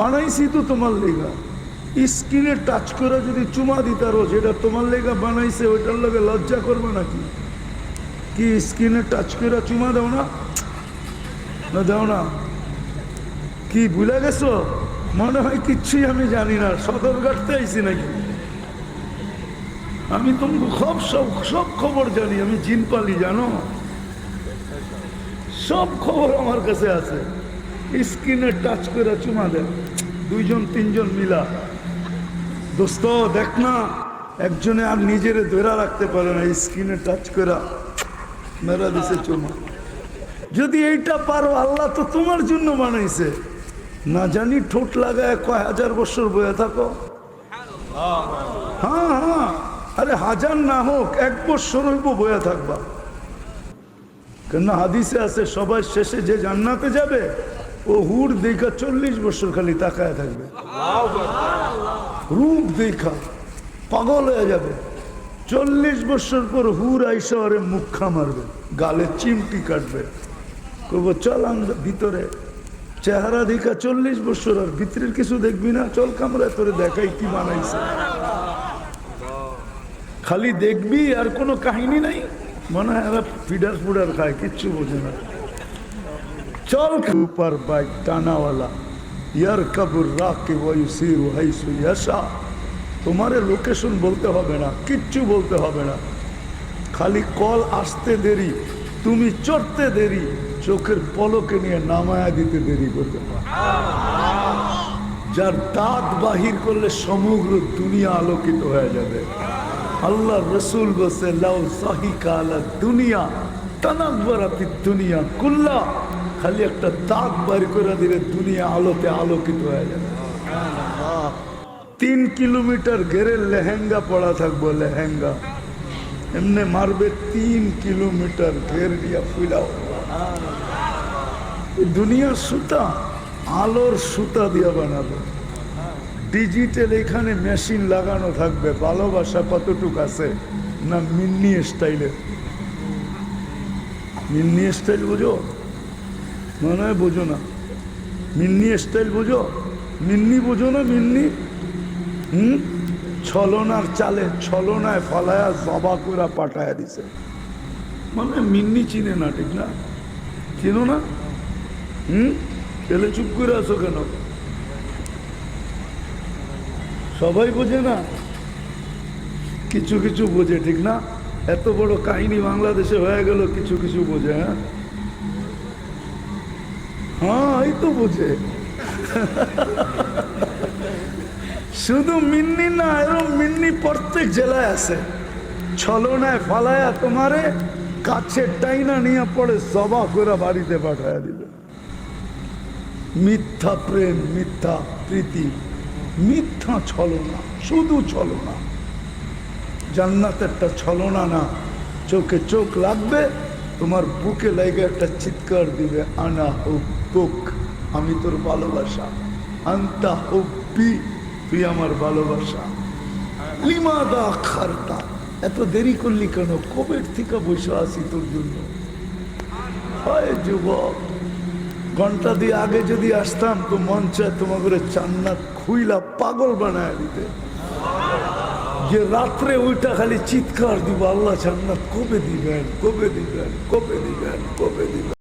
বানাইছি তো তোমার লেগা। স্কিনে টাচ করে যদি চুমা দিতারো যেটা তোমার লেগা বানাইছে, ওইটার লগে লজ্জা করবে নাকি? কি স্কিনে টাচ করে চুমা দাও না? না, দাও না। কি ভুলে গেছো? মনে হয় কিচ্ছুই আমি জানি না। সদর কাটতে আইছি নাকি? আমি তোমাকে সব সব সব খবর জানি। আমি জিন পালি, জানো? সব খবর আমার কাছে আছে। স্ক্রিনে টাচ করে চুমা দেয় দুইজন, তিনজন মিলা। দোস্ত, দেখ না, একজনে আর নিজেরে ধরে রাখতে পারে না স্ক্রিনে টাচ করা মেরা দিছে চুমা। যদি এইটা পারো, আল্লাহ তো তোমার জন্য বানাইছে। না জানি ঠোঁট লাগায় কয় হাজার বছর বয়ে থাকো। হ্যাঁ হ্যাঁ। আরে হাজার না হোক, এক বছর হইব বয়ে থাকবা। কেন হাদিসে আছে, সবাই শেষে যে জান্নাতে যাবে ও হুর দেখা চল্লিশ বছর খালি তাকায় থাকবে। রূপ দেখা পাগল হয়ে যাবে। চল্লিশ বছর পর হুর আইসা ওরে মুখা মারবে, গালে চিমটি কাটবে। করব চল আমরা ভিতরে। চেহারা দেখা চল্লিশ বছর আর ভিতরের কিছু দেখবি না? চল কামরা তোরে দেখাই কি বানাইছে। খালি দেখবি আর কোনো কাহিনী নাই? মনে হয় এরা ফিডার ফুডার খায়, কিচ্ছু বোঝে না। চল উপর বাইক টানাওয়ালা, ইয়ার কাবুর রাকে ওয়ুসির তোমারে লোকেশন বলতে হবে না, কিচ্ছু বলতে হবে না। খালি কল আসতে দেরি, তুমি চড়তে দেরি, চোখের পলকে নিয়ে নামায়া দিতে দেরি করতে পারো যার দাঁত বাহির করলে সমগ্র দুনিয়া আলোকিত হয়ে যাবে। আল্লাহ রসুল বসে লাউ সাহিকা আলা দুনিয়া, তানাব্বরাতি দুনিয়া কুল্লা। খালি একটা দাঁত বাড়ি করে দিলে দুনিয়া আলোতে আলোকিত হয়ে যাবে। তিন কিলোমিটার ঘেরে লেহেঙ্গা পড়া থাকব, লেহেঙ্গা। এমনি মারবে তিন কিলোমিটার ঘের দিয়া ফুলাও। দুনিয়ার সুতা, আলোর সুতা দিয়া বানাবে। ডিজিটাল এখানে মেশিন লাগানো থাকবে, ভালোবাসা কতটুক আছে না মিন্নি স্টাইলে মিন্নি স্টাইল বুঝো? মনে হয় বোঝো না। মিন্নি স্টাইল বোঝো? মিন্নি বোঝো না মিন্নি? হুম? ছলনার চালে ছলনায় ফলায়া জবা করে পাঠায়া দিছে। মানে মিন্নি চিনে না, ঠিক না? চিনো না? হুম? পেলে চুপ করে আসো কেন? সবাই বোঝে না? কিছু কিছু বোঝে, ঠিক না? এত বড় কাহিনী বাংলাদেশে হয়ে গেল, কিছু কিছু বোঝে হ্যাঁ? হ্যাঁ এই তো বোঝে। শুধু মিন্নি না এরকম মিন্নি প্রত্যেক জেলায় আছে। ছলনায় ফালায়া তোমারে কাছের টাইনা নিয়ে পড়ে সবা করে বাড়িতে পাঠায় দিবে। মিথ্যা প্রেম, মিথ্যা প্রীতি, মিথ্যা ছলনা, শুধু ছলনা। জান্নাতেরটা ছলনা না, চোখে চোখ লাগবে তোমার বুকে লাগে একটা চিৎকার দিবে, আনা বুক আমি তোর ভালোবাসা। আন্তা হব্বি, তুই আমার ভালোবাসা। লিমাদা খারতা? এত দেরি করলি কেন? কবের থেকে বসে আসি তোর জন্য? হয় যুবক, ঘণ্টা দিয়ে আগে যদি আসতাম, তো মঞ্চে তোমাকে চান্নাত খুইলা পাগল বানায় দিতে। যে রাত্রে ওইটা খালি চিৎকার দিব, আল্লাহ জান্নাত কবে দিবেন কবে দিবেন কবে দিবেন কবে দিবেন।